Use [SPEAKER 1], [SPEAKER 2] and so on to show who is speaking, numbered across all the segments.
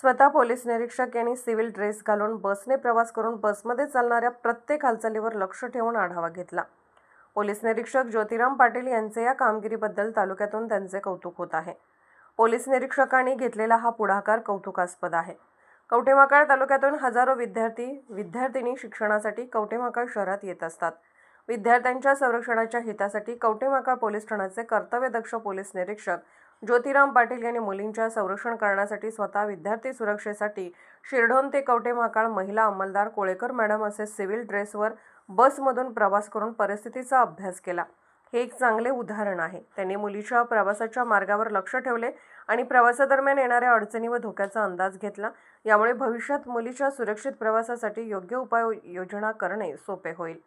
[SPEAKER 1] स्वतः पोलीस निरीक्षक यांनी सिव्हिल ड्रेस घालून बसने प्रवास करून बसमध्ये चालणाऱ्या प्रत्येक हालचालीवर लक्ष ठेवून आढावा घेतला. पोलीस निरीक्षक ज्योतिराम पाटील यांचे या कामगिरीबद्दल तालुक्यातून त्यांचे कौतुक होत आहे. पोलीस निरीक्षकांनी घेतलेला हा पुढाकार कौतुकास्पद आहे. कवठेमाकाळ तालुक्यातून हजारो विद्यार्थी विद्यार्थिनी शिक्षणासाठी कवठेमहाकाळ शहरात येत असतात. विद्यार्थ्यांच्या संरक्षणाच्या हितासाठी कवठेमाकाळ पोलीस ठाण्याचे कर्तव्यदक्ष पोलीस निरीक्षक ज्योतिराम पाटील यांनी मुलींच्या संरक्षण करण्यासाठी स्वतः विद्यार्थी सुरक्षेसाठी शिरढोण ते कवटे महाकाळ महिला अंमलदार कोळेकर मॅडम असे सिव्हिल ड्रेसवर बसमधून प्रवास करून परिस्थितीचा अभ्यास केला. हे एक चांगले उदाहरण आहे. त्यांनी मुलीच्या प्रवासाच्या मार्गावर लक्ष ठेवले आणि प्रवासादरम्यान येणाऱ्या अडचणी व धोक्याचा अंदाज घेतला. यामुळे भविष्यात मुलीच्या सुरक्षित प्रवासासाठी योग्य उपाययोजना करणे सोपे होईल.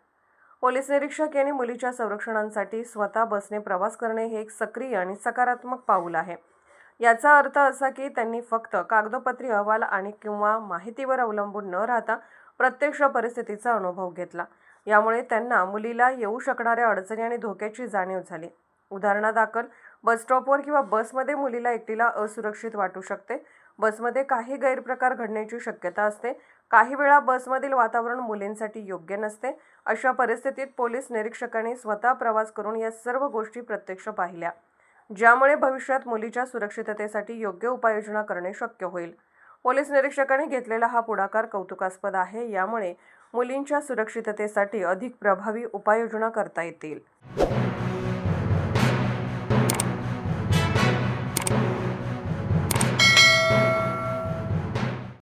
[SPEAKER 1] पोलीस निरीक्षक यांनी मुलीच्या संरक्षणासाठी स्वतः बसने प्रवास करणे हे एक सक्रिय आणि सकारात्मक पाऊल आहे. याचा अर्थ असा की त्यांनी फक्त कागदोपत्री अहवाल आणि किंवा माहितीवर अवलंबून न राहता प्रत्यक्ष परिस्थितीचा अनुभव घेतला. यामुळे त्यांना मुलीला येऊ शकणाऱ्या अडचणी आणि धोक्याची जाणीव झाली. उदाहरणादाखल बस स्टॉपवर किंवा बसमध्ये मुलीला एकटीला असुरक्षित वाटू शकते. बसमध्ये काही गैरप्रकार घडण्याची शक्यता असते. काही वेळा बसमधील वातावरण मुलींसाठी योग्य नसते. अशा परिस्थितीत पोलीस निरीक्षकांनी स्वतः प्रवास करून या सर्व गोष्टी प्रत्यक्ष पाहिल्या. ज्यामुळे भविष्यात मुलीच्या सुरक्षिततेसाठी योग्य उपाययोजना करणे शक्य होईल. पोलीस निरीक्षकांनी घेतलेला हा पुढाकार कौतुकास्पद आहे. यामुळे मुलींच्या सुरक्षिततेसाठी अधिक प्रभावी उपाययोजना करता येतील.